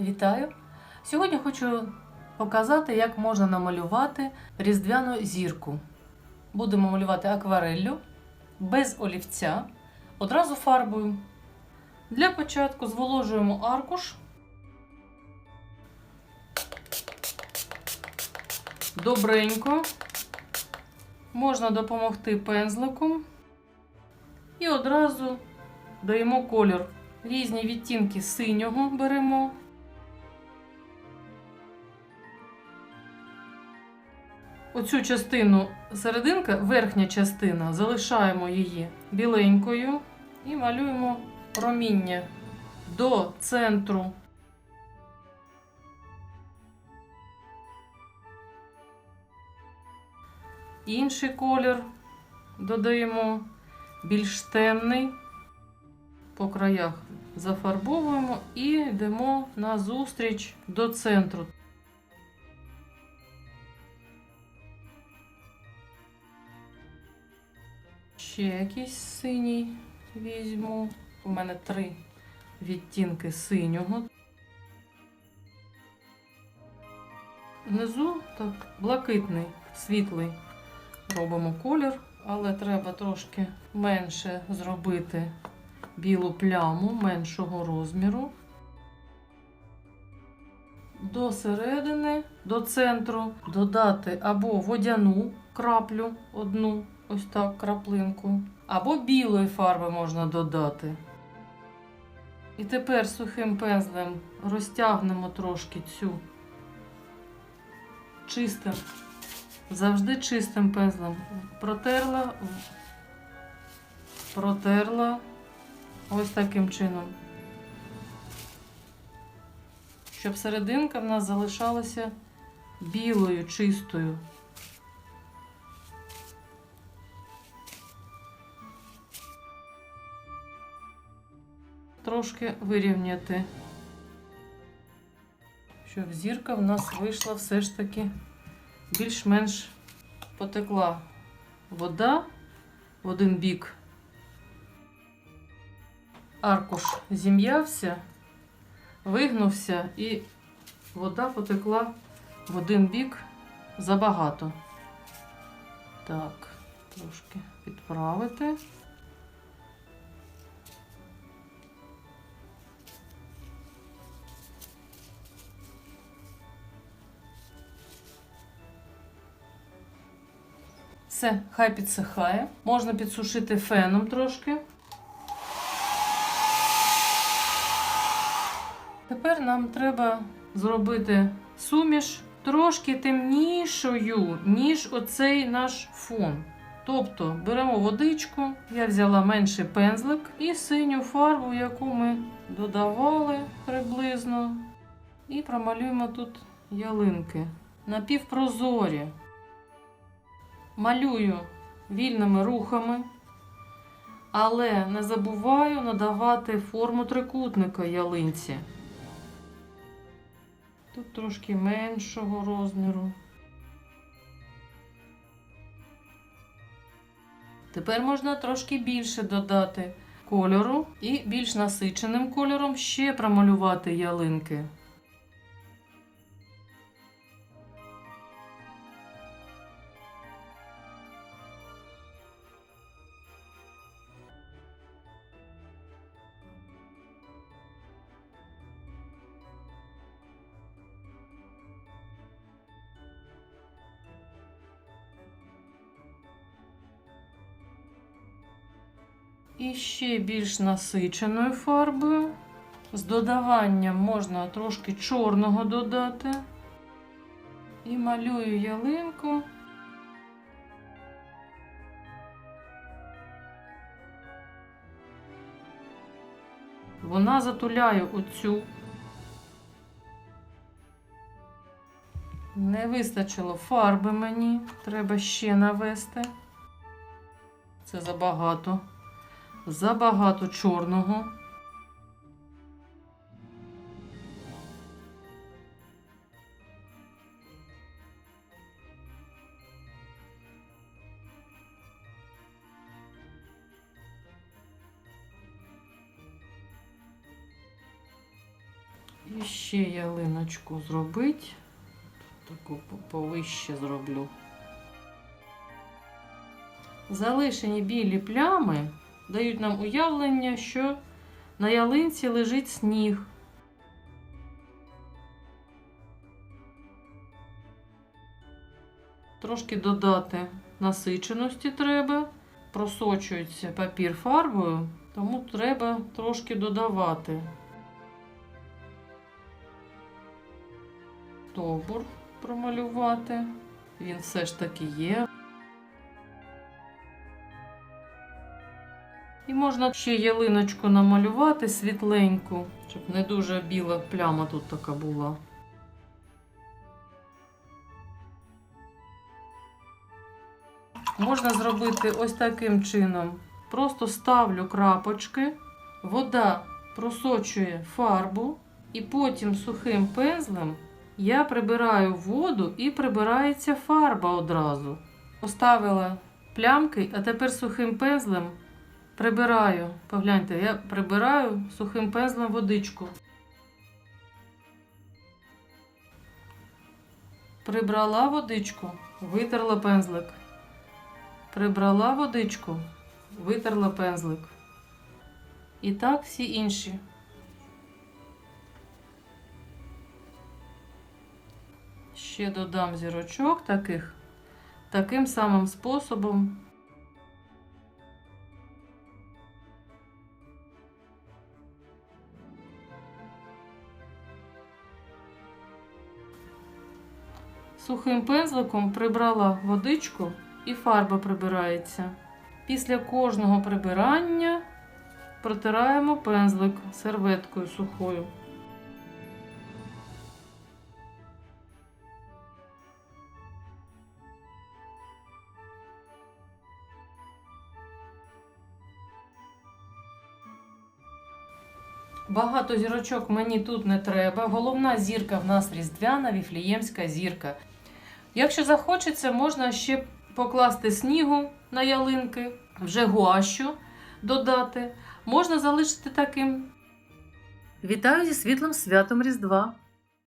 Вітаю! Сьогодні хочу показати, як можна намалювати різдвяну зірку. Будемо малювати аквареллю без олівця, одразу фарбою. Для початку зволожуємо аркуш. Добренько. Можна допомогти пензликом. І одразу даємо колір. Різні відтінки синього беремо. Оцю частину серединка, верхня частина, залишаємо її біленькою і малюємо проміння до центру. Інший колір додаємо більш темний по краях зафарбовуємо і йдемо на зустріч до центру. Ще якийсь синій візьму. У мене три відтінки синього. Внизу так блакитний, світлий робимо колір, але треба трошки менше зробити білу пляму меншого розміру. До середини, до центру додати або водяну краплю одну, ось так, краплинку, або білої фарби можна додати. І тепер сухим пензлем розтягнемо трошки цю чистим, завжди чистим пензлем. Протерла, протерла ось таким чином. Щоб серединка в нас залишалася білою, чистою. Трошки вирівняти, щоб зірка в нас вийшла все ж таки більш-менш потекла вода в один бік. Аркуш зім'явся, вигнувся і вода потекла в один бік забагато. Так, трошки підправити. Все, хай підсихає. Можна підсушити феном трошки. Тепер нам треба зробити суміш трошки темнішою, ніж оцей наш фон. Тобто беремо водичку, я взяла менший пензлик і синю фарбу, яку ми додавали приблизно. І промалюємо тут ялинки напівпрозорі. Малюю вільними рухами, але не забуваю надавати форму трикутника ялинці. Тут трошки меншого розміру. Тепер можна трошки більше додати кольору і більш насиченим кольором ще промалювати ялинки. І ще більш насиченою фарбою. З додаванням можна трошки чорного додати. І малюю ялинку. Вона затуляє оцю. Не вистачило фарби мені, треба ще навести. Це забагато. Забагато чорного. І ще ялиночку зробити. Таку повище зроблю. Залишені білі плями дають нам уявлення, що на ялинці лежить сніг. Трошки додати насиченості треба. Просочується папір фарбою, тому треба трошки додавати. Стовбур промалювати. Він все ж таки є. І можна ще ялиночку намалювати світленьку, щоб не дуже біла пляма тут така була. Можна зробити ось таким чином. Просто ставлю крапочки, вода просочує фарбу, і потім сухим пензлем я прибираю воду і прибирається фарба одразу. Поставила плямки, а тепер сухим пензлем прибираю. Погляньте, я прибираю сухим пензлем водичку. Прибрала водичку, витерла пензлик. Прибрала водичку, витерла пензлик. І так всі інші. Ще додам зірочок таких, таким самим способом. Сухим пензликом прибрала водичку і фарба прибирається. Після кожного прибирання протираємо пензлик серветкою сухою. Багато зірочок мені тут не треба. Головна зірка в нас різдвяна, віфліємська зірка. Якщо захочеться, можна ще покласти снігу на ялинки, вже гуащу додати. Можна залишити таким. Вітаю зі світлим святом Різдва!